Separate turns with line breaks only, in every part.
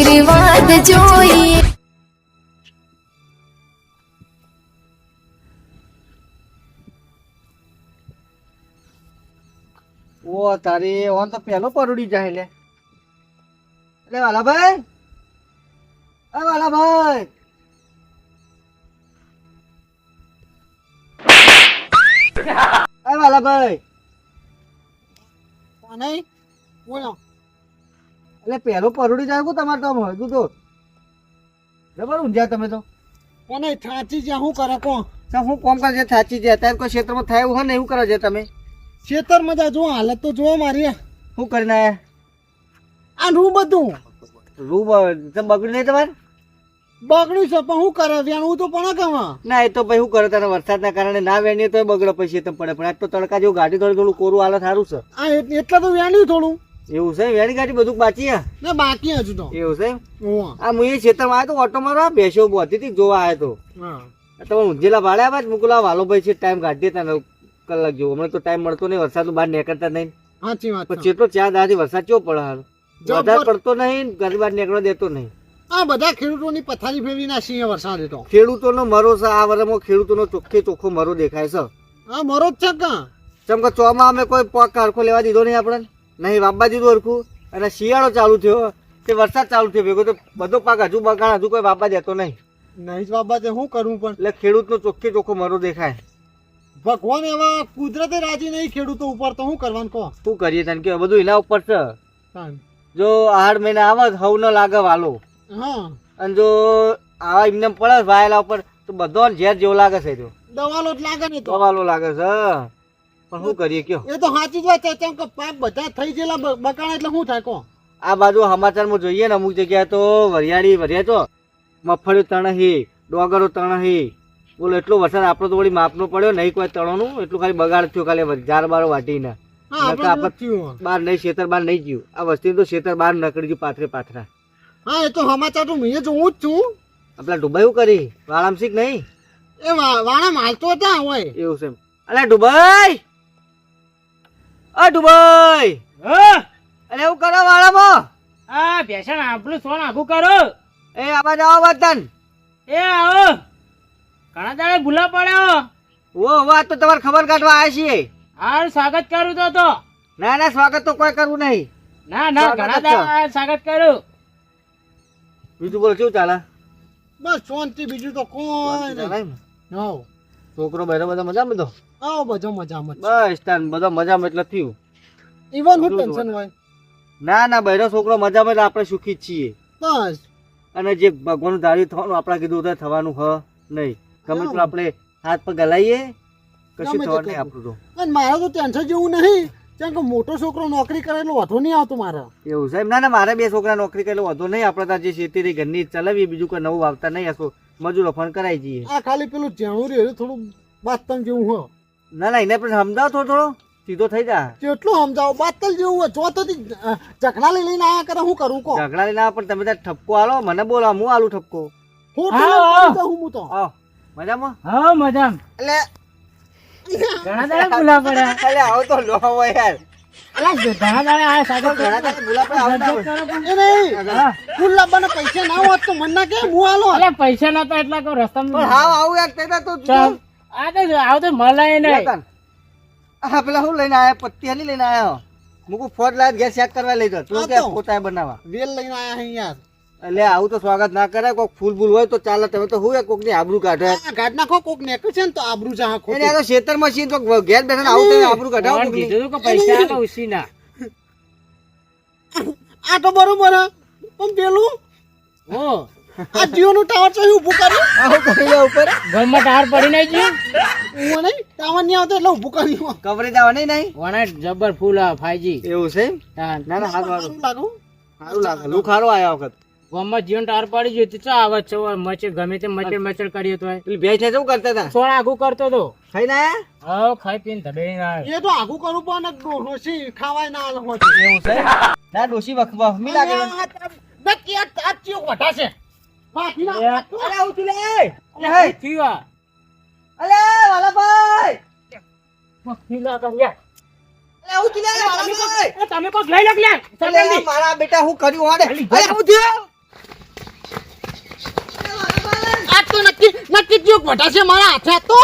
આશીર્વાદ જોઈએ
ઓ તારી ઓન તો પેલો પરોડી જાય લે. અરે વાલાભાઈ! અરે વાલાભાઈ! અરે વાલાભાઈ!
કોને? બોલો.
એટલે પેલો પરોડી જાય કો તમારે તો હજુ તો જબર ઊંઝ્યા તમે તો.
અને થાચી જ્યાં શું કરે કો
હું કોમ કરે છે? થાચી છે અત્યારે કોઈ ક્ષેત્રમાં થાય એવું હોય ને એવું કરો છો તમે.
ખેતર મજા જો હાલત તો જો મારી.
શું કરીને આયા.
આ રૂ બધું.
રૂ બગડ્યું નહીં તમારે?
બગડ્યું છે પણ શું કરે? વેણવું તો પણ કમાં
ના એ તો ભાઈ શું કરે? તારે વરસાદના કારણે ના વેણીએ તો બગડે પછી તમે પડે. પણ આજ તો તડકા જેવું ગાડી થોડું થોડું કોરું હાલત સારું છે.
આ એટલે તો વેણ્યું થોડું.
એવું છે વેણી ગાડી બધું બાકી
ને બાકી હજુ તો.
એવું છે આ હું એ ખેતરમાં આવ્યો તો ઓટો મારવા બેસ્યો બોતી હતી જોવા આવ્યો તો.
હા.
તમે ઊંઝેલા ભાડે આવ્યા જ મુકલા વાલો ભાઈ છે ટાઈમ કાઢી દેતા ને કલાક જેવો. હમણાં તો ટાઈમ મળતો નહીં વરસાદ બહાર નીકળતા નહીં.
સાચી વાત
પણ. જેટલો ચાર દાદી વરસાદ ચેવો પડે હાલ? વધારે પડતો નહીં ઘર બહાર નીકળવા દેતો નહીં.
આ બધા ખેડૂતોની પથારી ફેરવી નાખી વરસાદ તો.
ખેડૂતોનો મરો છે આ વર્ષમાં ખેડૂતોનો ચોખ્ખે ચોખ્ખો મરો દેખાય છે.
આ મરો જ છે કા
ચમ કે ચોમાં અમે કોઈ પાક કારખો લેવા દીધો નહીં આપણે નહીં દીધું હરખું અને શિયાળો ચાલુ થયો તે વરસાદ ચાલુ થયો ભેગો તો બધો પાક હજુ બગાડ હજુ કોઈ વાપા દેતો નહીં.
નહીં જ બાબતે શું કરવું પણ?
એટલે ખેડૂતનો ચોખ્ખે ચોખ્ખો મરો દેખાય.
ભગવાન એવા કુદરતે રાજી નહીં ખેડૂતો ઉપર તો શું કરવાનું કહો
શું કરીએ તને કે બધું એના ઉપર છે. જો આહાર મહિના આવે તો હવ ન લાગે વાલો.
હા.
અને જો આવા એમને પડે વાયેલા ઉપર તો બધો ઝેર જેવો લાગે છે તો.
દવાલો જ લાગે ને તો.
વાલો લાગે છે. પણ શું કરીએ કયો?
એ તો સાચી જ વાત છે કેમ કે પાક બધા થઈ ગયેલા બકાણા એટલે શું થાય કો
આ બાજુ સમાચારમાં જોઈએ ને અમુક જગ્યાએ તો વરિયાળી વરિયા તો મગફળીઓ તણહી ડોગરો તણહી બોલો એટલો વરસાદ આપણો તો વળી માપનો પડ્યો નહીં કોઈ તણોનું એટલું ખાલી બગાડ થયો ખાલી ઝાર બારો વાટીને. બહાર નહીં શેતર બાર નહીં ગયું. આ વસ્તી તો શેતર બાર નકળી ગયું પાથરે પાથરા.
હા એ તો સમાચાર તો મેં જોઉં જ છું.
આપડે ડુબાઈ કરી? વાળામ શીખ નહીં?
એ વા- વાણા માલતો હતા હોય.
એવું છે અલ્યા ડુબાઈ! અ ડુબાઈ અરે હું કરો વાળામાં.
આ ભેસણ આપણું સોન આખું કરો.
એ આવા જાવ વતન
એ આવો. ઘણા દાડે ભૂલા પડ્યો.
ઓ વાત તો તમારે ખબર કાઢવા આવ્યા છીએ.
હાલ સ્વાગત કરું તો તો.
ના ના સ્વાગત તો કોઈ કરવું નહીં.
ના ના
સ્વાગત
ઘણા દાડે સ્વાગત કરું.
બીજું બોલ કેવું ચાલે?
બસ શાંતિ બીજું તો કોઈ નહીં.
છોકરો બહેરો બધા મજામાં તો?
આવો બધો મજામાં
બસ તાન બધા મજામાં એટલે થયું.
ઈવન હું ટેન્શન હોય?
ના ના બહેરો છોકરો મજામાં એટલે આપણે સુખી છીએ.
બસ.
અને જે ભગવાન ધારી થવાનું આપણે કીધું તો થવાનું હ નહીં. ગમે તો આપણે હાથ પગ ગલાઈએ કશું થવાનું નહીં આપણું તો.
અને મારે તો ટેન્શન જેવું નહીં. કેમ કે મોટો છોકરો નોકરી કરે એટલે વધુ નહીં આવતો મારે.
એવું છે ના ના મારે બે છોકરા નોકરી કરે વધુ નહીં. આપણે ત્યાં જે શેતી ઘરની ચલાવીએ બીજું કોઈ નવું વાવતા નહીં હશો મજૂરો ફોન કરાવી જઈએ
આ ખાલી પેલું જેણું રે થોડું બાતલ જેવું હો
ના ના એને પણ સમજાવો થોડો થોડો. સીધો થઈ જા.
કેટલું સમજાવો? બાતલ જેવું હોય જો તો ચકના લઈ લઈને આયા કરે હું કરું કહો?
ઝઘડા લઈને પણ તમે ત્યાં ઠપકો આલો મને બોલાવો હું આલું ઠપકો.
હું
હા,
તો.
મજામાં?
હા મજામાં.
એટલે
ઘણા દાડા બોલા પડ્યા.
એટલે આવો તો લો હોય યાર.
હા.
પૈસા ના હોત તો મન ના કે હું આલો
અલા, પૈસા નતા એટલા કહું
પણ
રસ્તામાં
આવું યાર તે.
આ તો આવ તો નહીં
હા પેલા હું લઈને આયા? પત્તી હલી લઈને આયો? મુકુ ફોન લાય ગેસ ચેક કરવા લઈ જાવ તું
હા
કે
તો.
પોતાએ
વેલ લઈને આયા અહીં યાર.
એટલે આવું તો સ્વાગત ના કરે કોક ફૂલ ફૂલ હોય તો ચાલે તમે તો હોય કોકની આબરૂ કાઢે.
કાઢ નાખો કોક ને છે ને તો આબરૂ જા
ખો
ખોટું.
આ તો ખેતરમાં છીએ તો ઘેર બેઠા આવું તો આબરૂ કાઢાવ કોક.
કીધું કે પૈસા આલો ઉસીના.
આ તો બરોબર હે. પણ પેલું?
હો.
આ જીઓ નું ટાવર છે ઊભું કર્યું.
આવું કરી ઉપર?
ઘરમાં ટાવર પડી નઈ ગયું?
હું નઈ ટાવર નહીં આવતો એટલે ઊભું કર્યું.
કવરેજ આવે નહીં નઈ
વણા જબર ફૂલ આ 5G
એવું છે. ના ના સારું વાળું
સારું લાગુ.
સારું લાગે. લુખારો આયા વખત.
ગામમાં જીવન ટાર પડી ગયું તું આવે છે? મચે ગમે તે મચે મચર કરી તો
પેલી ભેંસ ને શું કરતા હતા?
સોળ આગું કરતો તો.
ખાઈ ના
હા ખાઈ પીને ધબેડી ના
એ તો આગું કરું પણ ડોસી ખાવાય ના આલો હોતી.
એવું છે? ના ડોસી વખ મી લાગે છે.
કે આ ચિયો છે. બાકી ના-
અરે આવું તું લે.
થયું આ?
અલે વાલાભાઈ.
મસ્તી ના કર યાર.
અલે લે
તમે કોક લઈ લો કે યાર.
અલે
સરપંચજી.
મારા બેટા હું કર્યું
અલી,
અરે આવું થયું
આ તો નક્કી નક્કી ચિયોક વઢા છે મારા હાથે તો.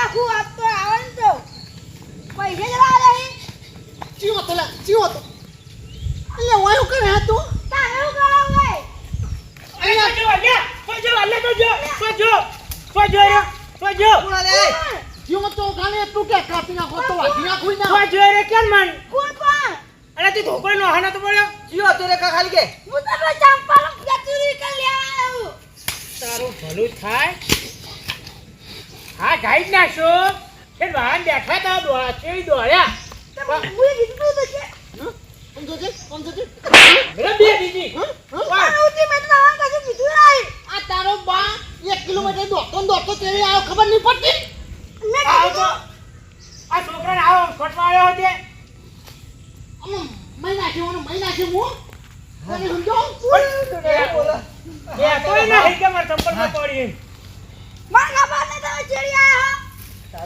નાખું આપ તો આવે ને તો. પૈસા જવા નહીં
ચિયો તો લે ચિયો તો. એટલે વાયો કરે આ તો
તારે શું કરાવું હોય?
ચિયો તો ખાલી તું કે કાપી નાખો તો વાઢી નાખું ના.
કોણ પણ
જીઓ તો કા ખાલી કે.
હું તો ચંપલ કચુરી કરી લેવા આવું
તારું ભલું થાય. હા ગાઈ જ નાખશો. કે વાહન બેઠા તા દોડા છે દોડ્યા
તો હું તો છે?
છે? છે હં? હં? તારો બા એક કિલોમીટર દોડતો દોડતો તેરી આવ્યો ખબર નહીં પડતી?
આવો તો. આ છોકરાને આવો ખોટવાયો છે.
આમ મહી નાખ્યો અને મહી નાખ્યો હું? તને સમજો
એ તોય નહીં કે મારા ચંપલમાં પડી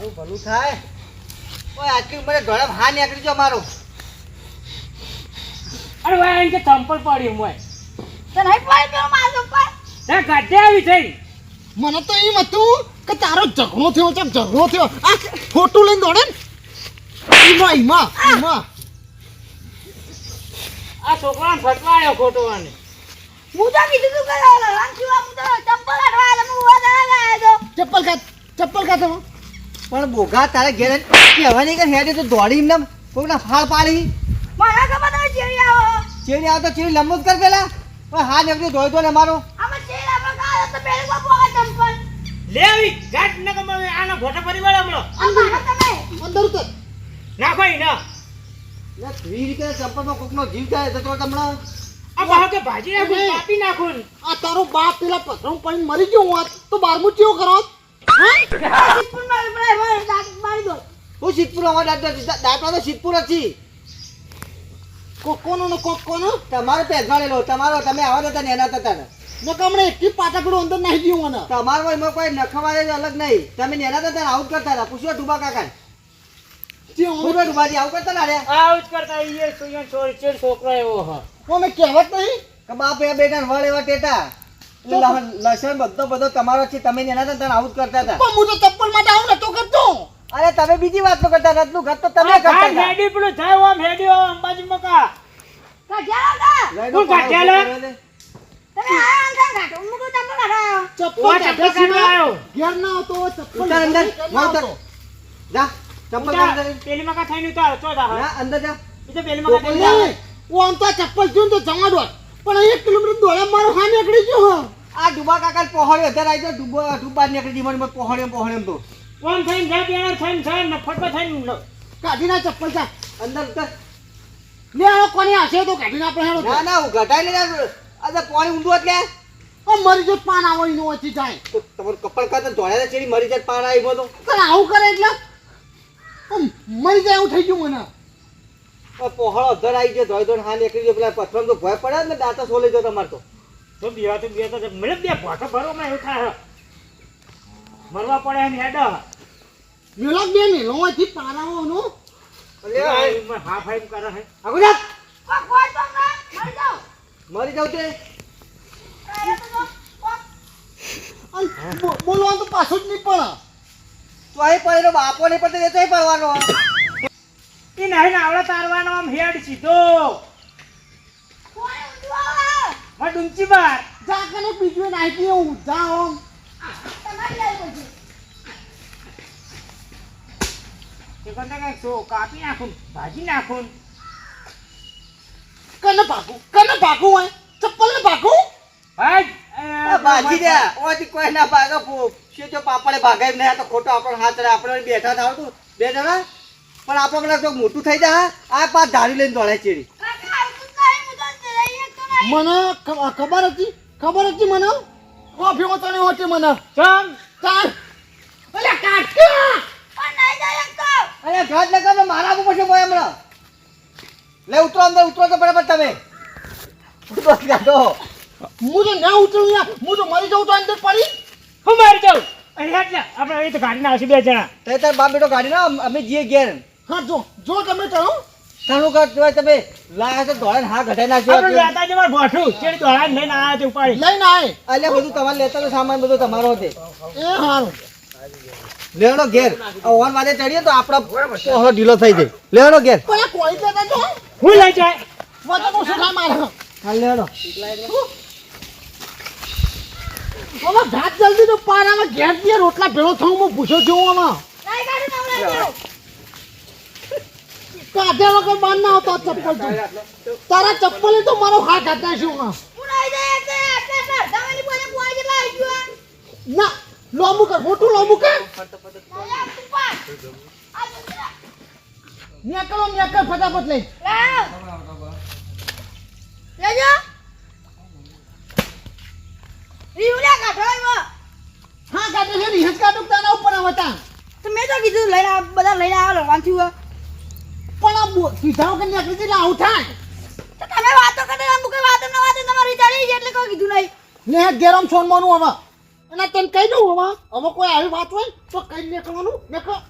તારું ભલું થાય. ઓય આજકી મને ધોળા હા નીકળી જો મારો.
અરે ભાઈ અહીં કે ચંપલ પડી એમ હોય
તો નહીં પડી પેલો મારો પર
તે ગાડે આવી થઈ.
મને તો એમ હતું કે તારો ઝઘડો થયો છે ઝઘડો થયો. આ ખોટું લઈને દોડે ને. ઈમાં ઈમાં ઈમાં.
આ છોકરાને ફટવાયો ખોટો આને.
હું તો કીધું તું કે છું હું તો ચંપલ કાઢવા આવ્યો હું ઊભા આવ્યો.
ચપ્પલ કાઢ ચપ્પલ કાઢ.
પણ બોગા તારે ઘેર કહેવા નહીં કે હેડે તો દોડી એમને કોકના ફાળ પાડી.
મારા ખબર તમે ચેડી આવો.
ચેડી આવતો ચેડી લંબો જ કર પેલા. ઓય હા નીકળી ધોઈ દો ને મારો.
આમાં ચેડી આપણે કાઢો તો પેલું બાપુ આ ચંપલ
લે આવી ગાંઠ ન કમાવે આના ફોટો ફરી વળે હમણાં
અંદર તો
ના ઈ ના.
એટલે વીર કે ચંપલમાં કોકનો જીવ જાય તો તો તમને.
આ ભાવ કે ભાજી નાખું કાપી નાખું
આ તારો બાપ પેલા પથરામાં પડીને મરી ગયો હોત તો બારમું ચેવો કરો.
સ્પૂન
હું સિદ્ધપુર અમારા દાંત દાંતમાં તો સિદ્ધપુર જ છી
કોક કોનો ને કોક કોનો
તમારો પેસવાડેલો તમારો તમે આવા હતા ને હતા ને.
ને કમણે એકથી અંદર નાખી દઉં મને.
તમારો એમાં કોઈ નખવાય જ અલગ નહીં. તમે નેના હતા. ને? આવું કરતા હતા. પૂછ્યો ડુબા કાકા
છોકરો એવો હ.
મેં કહેવત નહીં.
કે બાપ એ બેટા ને વળ એવા ટેટા. એટલે લસણ બધો બધો તમારો છે તમે નેના તને આવું જ કરતા હતા.
પણ હું તો ચપ્પલ માટે આવું નતો કરતો.
અરે તમે બીજી વાત તો કરતા હતા ઘર તો તમે કરતા હતા.
હેડી પેલું થાય ઓમ હેડી ઓમ અંબાજી મકા.
કાઢ્યા
લો,
કાઢ્યા લે?
તમે આ અંદર કાઢો હું તો ચપ્પલ કાઢો
ચપ્પલ
ચપ્પલ આવ્યો
ઘેર ના હતો હોય ચપ્પલ
અંદર
અંદર.
જા ચપ્પલ અંદર.
પેલી મકા થઈને ઉતાર ચો જા
અંદર જા.
ઈ પેલી મકા થઈને
નહીં, આમ તો ચપ્પલ જોન તો દોત પણ એક કિલોમીટર દોડ્યા મારો હા નીકળી ગયો
આ ડુબા કાકા પહોળ્યો અત્યારે આવી ગયો ડુબા ડુબા નીકળી જીવનમાં પહોળ્યો પહોળ્યો તો.
કોણ થઈને જાય પેલા થઈને થઈને ને ફટફટ થઈને
કાઢી ના ચપ્પલ જા.
અંદર ઉતાર.
લે આ કોની હશે તો કાઢી ના હેડો
ના ના હું ઘટાઈ લે આવ્યો. આ તો પાણી ઊંડું એટલે.
ઓ મરી જો પાન આવો ઈનો ઓછી જાય.
તો તમારું કપડ ને ધોળ્યા ચેડી મરી જાય પાણ આવી તો.
પણ આવું કરે એટલે? મરી જાય એવું થઈ ગયું મને.
પહોળો અધર આવી ગયો ધોઈ ધોઈ હા નીકળી ગયો. પેલા પથરામાં તો ભય પડે ને દાંતા સોલે જો તમારે તો.
તો બીવા તો બીવા તો મળે બે પોઠો ભરવામાં એવું થાય. મરવા પડે એમ હેડ.
મેલો બે મેલો વચ્ચે નો.
અલે
હા ફાઈમ કરે હે.
આગળ જા.
કોઈ કોઈ તો ના મરી
જાવ તે.
બોલવાનું તો પાછું જ નહીં પણ
તો અહીં પહેલો બાપો નહીં પડતો એ તો પડવાનો.
એ નહીં નાવડો તારવાનો આમ હેડ સીધો.
કોણ ઊંધું આવે?
માં ડુંચી બાર.
જા કને બીજું નાખી હું જા ઓમ
કાપી નાખું ભાજી નાખું
કને ભાગું? કને ભાગું હોય? ચપ્પલ ને ભાગું?
ભાઈ
ભાજી દે. ઓથી કોઈ ના ભાગે શું જો પાપડે ભાગે નહીં તો ખોટો આપણો હાથ આપણે બેઠા થાવ તું. બે જણા? પણ આપણે તો મોટું થઈ જાય આ પાછ ધારી લઈને દોડે ચેડી
કાકા, આવતું જ નહીં, હું તો જઈ શકતો નહીં.
મને ખબર હતી? ખબર હતી મને? ઓ ભેગો તને હોતી મને.
ચાલ.
ચાલ. અલે કાકા.
અરે ઘાટ લગાવ મારા આપવું પછી બોય હમણાં. લે ઉતરો અંદર ઉતરો તો બરાબર તમે. ઉતરો કાઢો
હું તો ના ઉતરું યાર. હું તો મરી જાઉં તો અંદર પડી.
હું મારી જાઉં? અરે આપણે એ તો ગાડી આવશે બે જણા.
તે તાર બાપ બેટો ગાડી ના અમે જઈએ ઘેર.
હા જો જો તમે
કર તોય તમે લાયા તો દોડે હા ઘટાઈ
આપણે લેતા જવા ભોઠું ચેડી દોડા લઈને આયા તે ઉપાડી.
લઈને આય.
અલ્યા બધું તમારે લેતા તો સામાન બધું તમારો હતો
એ હારું.
લેવાનો ઘેર. ઓન વાદે ચડીએ તો આપણો ઢીલો થઈ જાય. લેવાનો ઘેર.
પણ કોઈ જો
હું લઈ જાય.
મારે
હા લેવાનો
હવે ઘાટ જલ્દી તો પાર આવે ઘેર দিয়ে રોટલા ભેળો થવું હું પૂછો જોઉં આમાં.
કાઢું,
કાઢ્યા વગર બાર ના આવતો ચપ્પલ તો તારા ચપ્પલ તો મારો હાથ હતા શું. ના લોબુ કર મોટું લોબુ કર. નીકળો નીકળ ફટાફટ લઈ.
લેજો. રીવડા કાઢો.
હા કાઢે છે રિહજ કાઢું તારા ઉપર આવતા
તો મેં તો કીધું લઈને બધા લઈને આવો લડવાનું
બો- વગર નીકળી એટલે આવું થાય
તો તમે વાતો કરે અમુક વાતો ન વાતો તમારી ચાલી ગઈ એટલે કોઈ કીધું નહીં.
ને ગેરમ છોડ માનું હવે. અને તને કહી દઉં હવે હવે કોઈ આવી વાત હોય તો કઈ નીકળવાનું નીકળ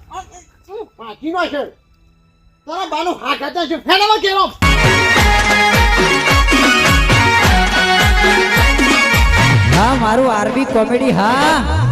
બાકી નો છે? તારા બાનું હાથ હતા છે ફેરવા ગેરમ.
હા મારું આરબી કોમેડી હા.